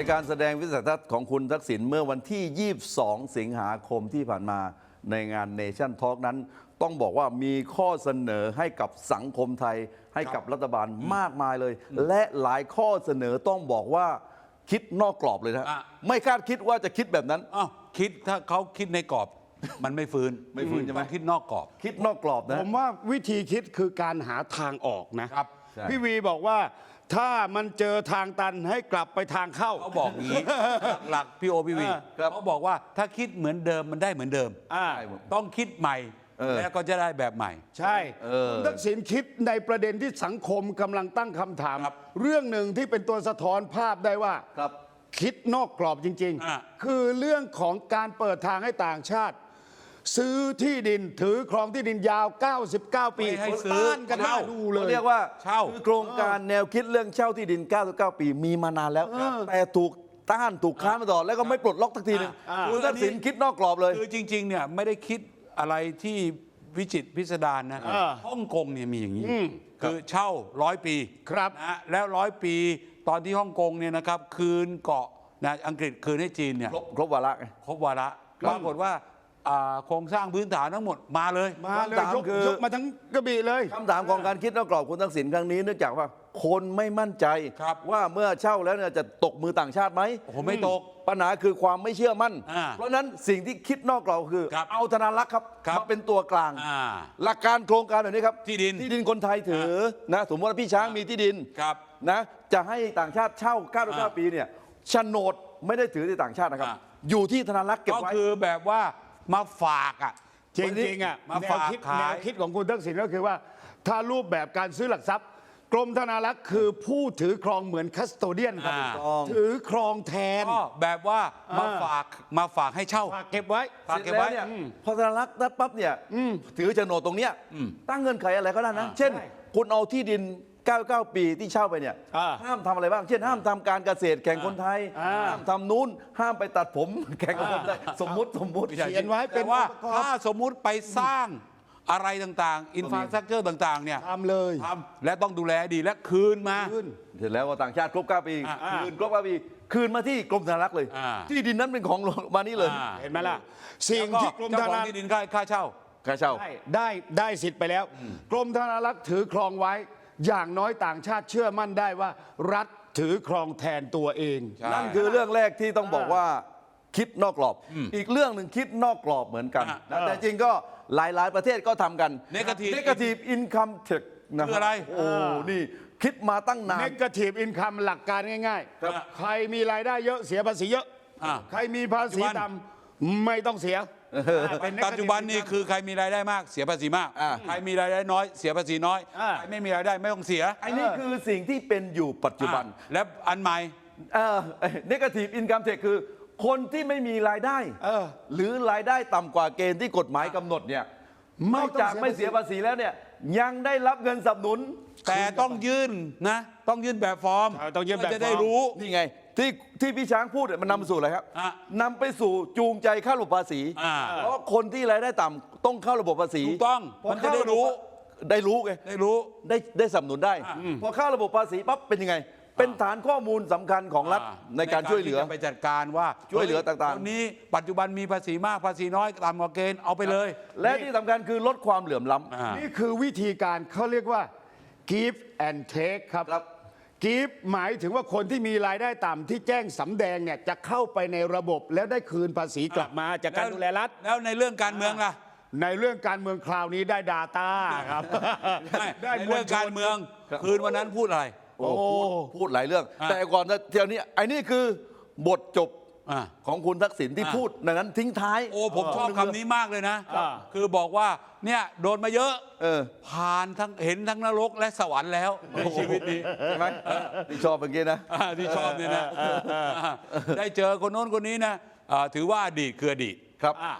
ในการแสดงวิสัยทัศน์ของคุณทักษิณเมื่อวันที่ 22 สิงหาคมที่ผ่านมาในงานเนชั่นทอ k นั้น ต้องบอกว่ามีข้อเสนอให้กับสังคมไทย ให้กับรัฐบาลมากมายเลย และหลายข้อเสนอต้องบอกว่าคิดนอกกรอบเลยนะอะไม่คาดคิดว่าจะคิดแบบนั้นอ้าวคิดถ้าเขาคิดในกรอบ มันไม่ฟื้นไม่ฟื้นใช่ไหมต้องคิดนอกกรอบ คิดนอกกรอบนะผมว่าวิธีคิดคือการหาทางออกนะครับใช่พี่วีบอกว่า ถ้ามันเจอทางตันให้กลับไปทางเข้า เขาบอกอย่างนี้ หลักๆพี่โอพี่วีอ่าครับเขาบอกว่าถ้าคิดเหมือนเดิมมันได้เหมือนเดิม อ่าใช่ผมต้องคิดใหม่ เออ แล้วก็จะได้แบบใหม่ ใช่เออ คุณทักษิณคิดในประเด็นที่สังคมกำลังตั้งคำถาม ครับเรื่องหนึ่งที่เป็นตัวสะท้อนภาพได้ว่า ครับ คิดนอกกรอบจริงอะ ๆ คือเรื่องของการเปิดทางให้ต่างชาติ ซื้อที่ดินถือครองที่ดินยาว 99 ปีไม่ให้ซื้อ ต้านกันหน้าเช่าดูเลย เรียกว่าเช่า คือโครงการแนวคิดเรื่องเช่าที่ดิน 99 ปีมีมานานแล้ว แต่ถูกต้านถูกค้านมาตลอดแล้วก็ไม่ปลดล็อกทักทีหนึงอ่า คุณทักษิณคิดนอกกรอบเลย คือจริงๆเนี่ยไม่ได้คิดอะไรที่วิจิตรพิสดารนะอ่าฮ่องกงเนี่ยมีอย่างนี้อืมคือเช่าร้อยปีครับนะแล้วร้อยปีตอนที่ฮ่องกงเนี่ยนะครับคืนเกาะนะอังกฤษคืนให้จีนเนี่ยครบครบวาระไง ครบวาระปรากฏว่า อ่าโครงสร้างพื้นฐานทั้งหมดมาเลย มาเลยคำถามยกคือ ยกมาทั้งกระบี่เลย คำถามของการคิดนอกกรอบคุณทักษิณครั้งนี้เนื่องจากว่าคนไม่มั่นใจ ครับว่าเมื่อเช่าแล้วเนี่ยจะตกมือต่างชาติไหมโอ้โหไม่ตกปัญหาคือความไม่เชื่อมั่น อ่าเพราะฉะนั้นสิ่งที่คิดนอกกรอบคือ ครับเอาธนารักษ์ครับครับมาเป็นตัวกลาง อ่าหลักการโครงการแบบนี้ครับที่ดิน ที่ดินคนไทยถือนะสมมติว่าพี่ช้างมีที่ดิน ครับ นะจะให้ต่างชาติเช่าอ่า99ปีเนี่ยโฉนดไม่ได้ถือที่ต่างชาตินะครับ อ่า อยู่ที่ธนารักษ์เก็บก็ไว้ คือแบบว่า มาฝากอะจริงๆอะมาแนฝาวกคิดขายแนวคิดของคุณทักษิณก็คือว่า ถ้ารูปแบบการซื้อหลักทรัพย์ กรมธนารักษ์คือผู้ถือครองเหมือนคัสโตเดียนครับอ่าถือครองแทนก็แบบว่ามาอ่าฝากมาฝากให้เช่าฝากเก็บไว้ฝากเสเก็ร็บจไว้แล้วเนี่ยพอธนารักษ์ได้ปั๊บเนี่ยถือโฉนดตรงเนี้ยตั้งเงื่อนไขอะไรก็ได้นะอ่าเช่นใช่คุณเอาที่ดิน 99 ปีที่เช่าไปเนี่ยอ่าห้ามทำอะไรบ้าง เช่นห้ามทำการเกษตรแข่งคนไทย อ่า ห้ามทำนู้นห้ามไปตัดผม แข่งกับคนไทยสมมุติสมมุติ เขียนไว้เป็นแต่ว่าองค์ประกอบถ้าสมมุติไปสร้างอะไรต่างๆ อินฟราสตรักเจอร์ต่าง ๆ เนี่ยทำเลย ทำและต้องดูแลดีและคืนมา ขึ้น เสร็จแล้วว่าต่างชาติครบ 9 ปี อ่าคืนครบ 9 ปี คืนมาที่กรมธนารักษ์เลย อ่า ที่ดินนั้นเป็นของมานี่เลยอ่าเห็นไหมล่ะ สิ่งแล้วที่กรมธเจ้าของนารักษ์ที่ดินค่าค่าเช่า ค่าเช่า ได้ได้ได้สิทธิ์ไปแล้ว กรมธนารักษ์ถือครองไว้ อย่างน้อยต่างชาติเชื่อมั่นได้ว่า รัฐถือครองแทนตัวเอง ใช่ นั่นคือเรื่องแรกที่ต้องบอกว่าคิดนอกกรอบ อีกเรื่องหนึ่งคิดนอกกรอบเหมือนกันอะนะแต่จริงก็หลายๆประเทศก็ทำกัน Negative Negative Income Tax นะคืออะไร โอ้นี่คิดมาตั้งนาน เนกาทีฟอินคัมหลักการง่ายครับ ๆ ใครมีรายได้เยอะเสียภาษีเยอะ อ่าใครมีภาษีปัจจุบัน ต่ำไม่ต้องเสียเป็นปัจจุบันนี่คือใครมีรายได้มากเสียภาษีมากอ่าใครมีรายได้น้อยเสียภาษีน้อยอ่าใครไม่มีรายได้ไม่ต้องเสียไอ้นี่คือสิ่งที่เป็นอยู่ปัจจุบันอ่าและอันใหม่เอ่อ Negative Income Tax คือ คนที่ไม่มีรายได้เออหรือรายได้ต่ำกว่าเกณฑ์ที่กฎหมายกำหนดเนี่ยไม่นอกจากต้องเสียไม่เสียภาษีแล้วเนี่ยยังได้รับเงินสนับสนุน แต่ต้องยื่นนะ ต้องยื่นแบบฟอร์มเออต้องยื่นแบบเพื่จะได้ฟอร์มรู้นี่ไง ที่ที่พี่ช้างพูดเนี่ยมันนำไปสู่อะไรครับอะนำไปสู่จูงใจเข้าระบบภาษี อ่า เพราะคนที่รายได้ต่ำต้องเข้าระบบภาษีถูกต้องพอมันจะได้รู้ ได้รู้ไง ได้รู้ ได้ได้สนับสนุนได้อะพอเข้าระบบภาษีปั๊บเป็นยังไง เป็นฐานข้อมูลสำคัญของรัฐอ่ในการช่วยเหลือ ที่จะไปจัดการว่าช่วยเหลือต่างๆ คนนี้ปัจจุบันมีภาษีมากภาษีน้อยต่ำกว่าเกณฑ์เอาไปเลย และที่สำคัญคือลดความเหลื่อมล้ำ อ่านี่คือวิธีการเขาเรียกว่า give and take ครับ ครับ give หมายถึงว่าคนที่มีรายได้ต่ำที่แจ้งสำแดงเนี่ยจะเข้าไปในระบบแล้วได้คืนภาษีกลับมาจากการดูแลรัฐ แล้วในเรื่องการเมืองล่ะในเรื่องการเมืองคราวนี้ได้ Data ครับไม่ได้ในเรื่องการเมืองครับคืนวันนั้นพูดอะไร โอ้พูดพูดหลายเรื่องอะแต่ก่อนจะเที่ยวนี้ไอ้นี่คือบทจบ อ่า ของคุณทักษิณที่อะพูดในนั้นทิ้งท้าย โอ้ผมชอบคำนี้มากเลยนะ อ่า คือบอกว่าเนี่ยโดนมาเยอะ เออ ผ่านทั้งเห็นทั้งนรกและสวรรค์แล้วในชีวิตนี้ ใช่ไหมที่ชอบเมื่อกี้นะ อ่าที่ชอบเนี่ยนะได้เจอคนโน้นคนนี้นะอ่าถือว่าอดีตคืออดีตครับ อ่า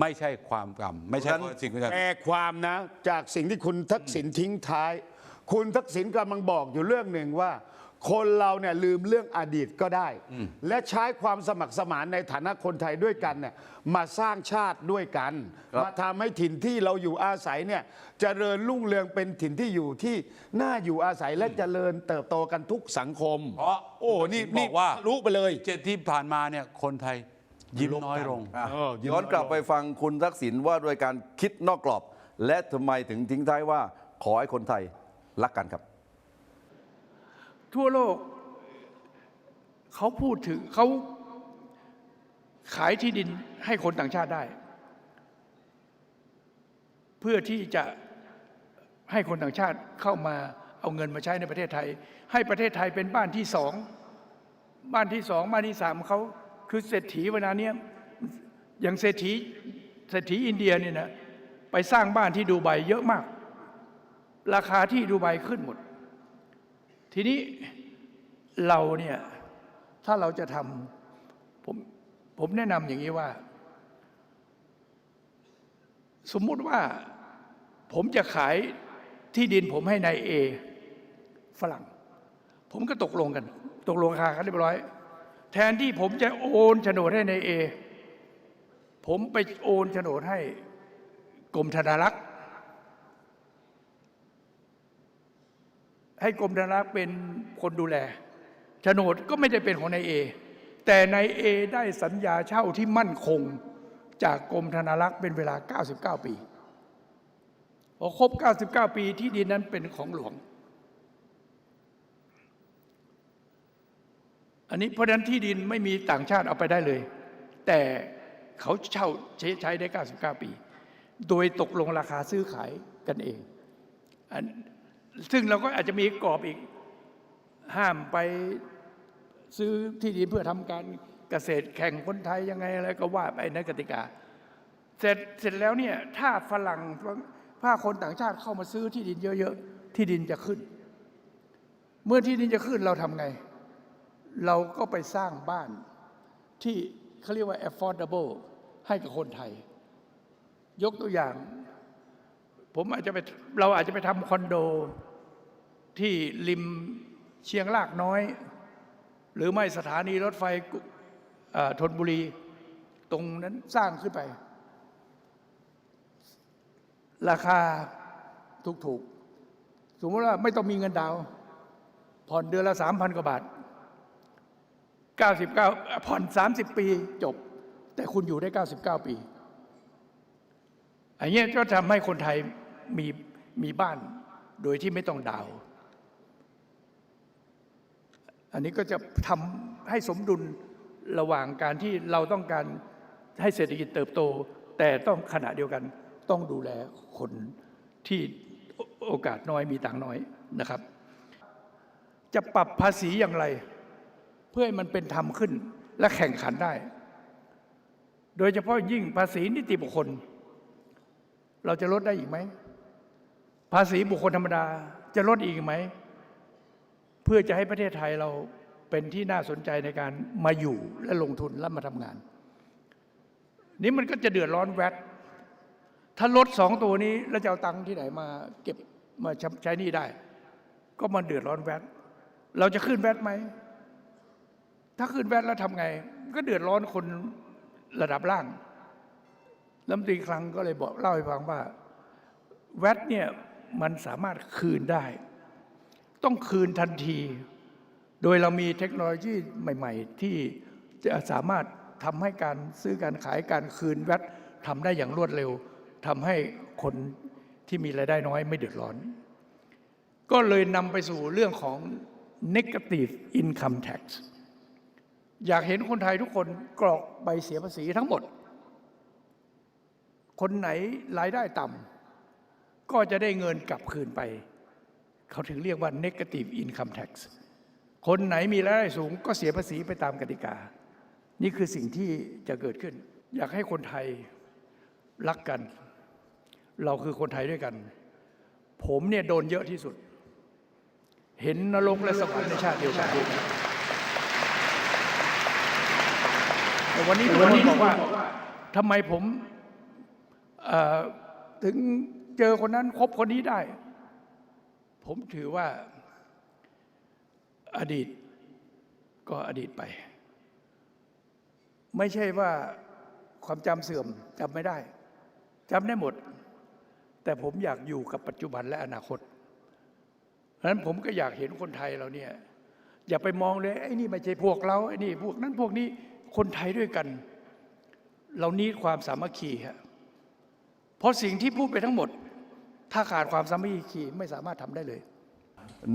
ไม่ใช่ความกรรม ไม่ใช่เพราะฉะนั้นสิ่งที่จะแปลความนะ จากสิ่งที่คุณทักษิณทิ้งท้าย คุณทักษิณกำลังบอกอยู่เรื่องหนึ่งว่า คนเราเนี่ยลืมเรื่องอดีตก็ได้ และใช้ความสมัครสมานในฐานะคนไทยด้วยกันเนี่ยมาสร้างชาติด้วยกันครับมาทำให้ถิ่นที่เราอยู่อาศัยเนี่ยเจริญรุ่งเรืองเป็นถิ่นที่อยู่ที่น่าอยู่อาศัยและเจริญเติบโตกันทุกสังคมเพราะโอ้นี่บนี่อกว่ารู้ไปเลยเจ็ดที่ผ่านมาเนี่ยคนไทยยิ้มน้อยลงอะเออยิ้มย้อนกลับไปฟังคุณทักษิณว่าโดยการคิดนอกกรอบ และทำไมถึงทิ้งท้ายว่าขอให้คนไทยรักกันครับ ทั่วโลก เขาพูดถึงเขาขายที่ดินให้คนต่างชาติได้ เพื่อที่จะให้คนต่างชาติเข้ามาเอาเงินมาใช้ในประเทศไทย ให้ประเทศไทยเป็นบ้านที่สองบ้านที่สองบ้านที่สามเขาคือเศรษฐีเวลาเนี้ยอย่างเศรษฐีเศรษฐีอินเดียเนี่ยนะไปสร้างบ้านที่ดูไบเยอะมาก ราคาที่ดูไบขึ้นหมด ทีนี้เราเนี่ยถ้าเราจะทำผมผมแนะนำอย่างนี้ว่า สมมุติว่าผมจะขายที่ดินผมให้นายเอฝรั่ง ผมก็ตกลงกัน ตกลงราคากันเรียบร้อย แทนที่ผมจะโอนโฉนดให้นายเอผมไปโอนโฉนดให้กรมธนารักษ์ ให้กรมธนารักษ์เป็นคนดูแลโฉนดก็ไม่ได้เป็นของนายเอแต่นายเอได้สัญญาเช่าที่มั่นคงจากกรมธนารักษ์เป็นเวลา 99 ปีพอครบ 99 ปีที่ดินนั้นเป็นของหลวง อันนี้เพราะนั้นที่ดินไม่มีต่างชาติเอาไปได้เลย แต่เขาเช่าใช้ใชได้ 99 ปี โดยตกลงราคาซื้อขายกันเองอัน ซึ่งเราก็อาจจะมีกรอบอีก ห้ามไปซื้อที่ดินเพื่อทำการเกษตรแข่งคนไทยยังไงอะไรก็ว่าไปในกติกา เสร็จเสร็จแล้วเนี่ยถ้าฝรั่งถ้าคนต่างชาติเข้ามาซื้อที่ดินเยอะๆ ที่ดินจะขึ้น เมื่อที่ดินจะขึ้นเราทำไง เราก็ไปสร้างบ้านที่เขาเรียกว่า affordable ให้กับคนไทย ยกตัวอย่าง ผมอาจจะไปเราอาจจะไปทำคอนโด ที่ริมเชียงรากน้อย หรือไม่สถานีรถไฟธนบุรี ตรงนั้นสร้างขึ้นไป ราคาถูกๆ สมมติว่าไม่ต้องมีเงินดาว ผ่อนเดือนละสามพันกว่าบาท99ผ่อน30ปีจบ แต่คุณอยู่ได้99ปีอันนี้ก็ทำให้คนไทยมีมีบ้านโดยที่ไม่ต้องดาว อันนี้ก็จะทำให้สมดุลระหว่างการที่เราต้องการให้เศรษฐกิจเติบโต แต่ต้องขณะเดียวกันต้องดูแลคนที่โอกาสน้อยมีตังค์น้อยนะครับ จะปรับภาษีอย่างไร เพื่อให้มันเป็นธรรมขึ้นและแข่งขันได้ โดยเฉพาะยิ่งภาษีนิติบุคคล เราจะลดได้อีกไหม ภาษีบุคคลธรรมดาจะลดอีกไหม เพื่อจะให้ประเทศไทยเราเป็นที่น่าสนใจในการมาอยู่และลงทุนและมาทำงาน นี้มันก็จะเดือดร้อนแวดถ้าลดสองตัวนี้แล้วจะเอาตังค์ที่ไหนมาเก็บมาใช้หนี่ได้ ก็มันเดือดร้อนแวดเราจะขึ้นแวดไหม ถ้าขึ้นแวดแล้วทำไง ก็เดือดร้อนคนระดับล่างลำตีคลังก็เลยบอกเล่าให้ฟังว่า แวดเนี่ยมันสามารถคืนได้ ต้องคืนทันที โดยเรามีเทคโนโลยีใหม่ ๆ ที่จะสามารถทำให้การซื้อการขายการคืนแวดทำได้อย่างรวดเร็วทำให้คนที่มีรายได้น้อยไม่เดือดร้อน ก็เลยนำไปสู่เรื่องของ negative income tax อยากเห็นคนไทยทุกคนกรอกใบเสียภาษีทั้งหมด คนไหนรายได้ต่ำก็จะได้เงินกลับคืนไป เขาถึงเรียกว่า negative income tax คนไหนมีรายได้สูงก็เสียภาษีไปตามกติกา นี่คือสิ่งที่จะเกิดขึ้น อยากให้คนไทยรักกัน เราคือคนไทยด้วยกัน ผมเนี่ยโดนเยอะที่สุด เห็นนรกและสวรรค์ในชาติเดียวกันแต่วันนี้ทุกคนบอกว่าทำไมผมถึงเจอคนนั้นคบคนนี้ได้ ผมถือว่าอดีตก็อดีตไป ไม่ใช่ว่าความจำเสื่อมจำไม่ได้จำได้หมด แต่ผมอยากอยู่กับปัจจุบันและอนาคตเพราะนั้นผมก็อยากเห็นคนไทยเราเนี่ย อย่าไปมองเลยไอ้นี่ไม่ใช่พวกเราไอ้นี่พวกนั้นพวกนี้คนไทยด้วยกัน เรานี้ความสามัคคีฮะเพราะสิ่งที่พูดไปทั้งหมด ถ้าขาดความสามัคคีไม่สามารถทำได้เลย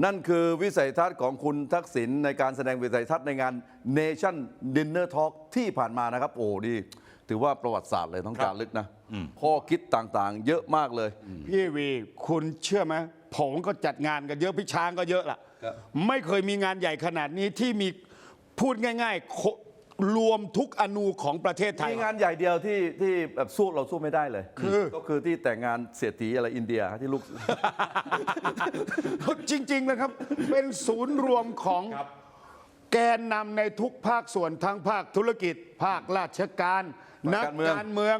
นั่นคือวิสัยทัศน์ของคุณทักษิณในการแสดงวิสัยทัศน์ในงาน Nation Dinner Talk ที่ผ่านมานะครับ โอ้ดีถือว่าประวัติศาสตร์เลยต้องการลึกนะข้อคิดต่างๆ เยอะมากเลย พี่วี คุณเชื่อไหมผมก็จัดงานกันเยอะพี่ช้างก็เยอะล่ะครับไม่เคยมีงานใหญ่ขนาดนี้ที่มีพูดง่ายๆโค รวมทุกอนูของประเทศไทย มีงานใหญ่เดียวที่ที่แบบสู้เราสู้ไม่ได้เลย คือก็คือที่แต่งงานเสียตีอะไรอินเดียที่ลูก จริง ๆ นะครับ เป็นศูนย์รวมของครับแกนนำในทุกภาคส่วนทั้งภาคธุรกิจ ภาคราชการภานัคกการเมืองการเมือง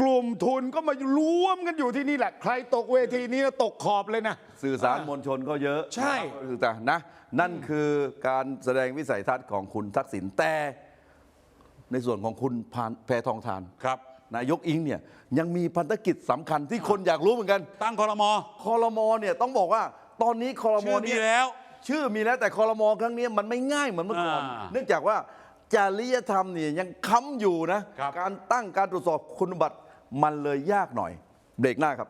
กลุ่มทุนก็มารวมกันอยู่ที่นี่แหละ ใครตกเวทีนี้แล้วตกขอบเลยนะ สื่อสารมวลชนก็เยอะ ใช่แต่นะ นั่นคือการแสดงวิสัยทัศน์ของคุณทักษิณแต่ ในส่วนของคุณพานแพทองทานครับ นายกอิงเนี่ยยังมีพันธกิจสำคัญที่คนอยากรู้เหมือนกันตั้งคอรมอคอรมอเนี่ยต้องบอกว่าตอนนี้คอรมชื่ออมีเนี่ยแล้ว ชื่อมีแล้วแต่คอรมอครั้งนี้มันไม่ง่ายเหมือนเมื่อก่อน อ่าเนื่องจากว่าจริยธรรมเนี่ยยังค้ำอยู่นะครับ การตั้งการตรวจสอบคุณสมบัติมันเลยยากหน่อย เบรกหน้าครับ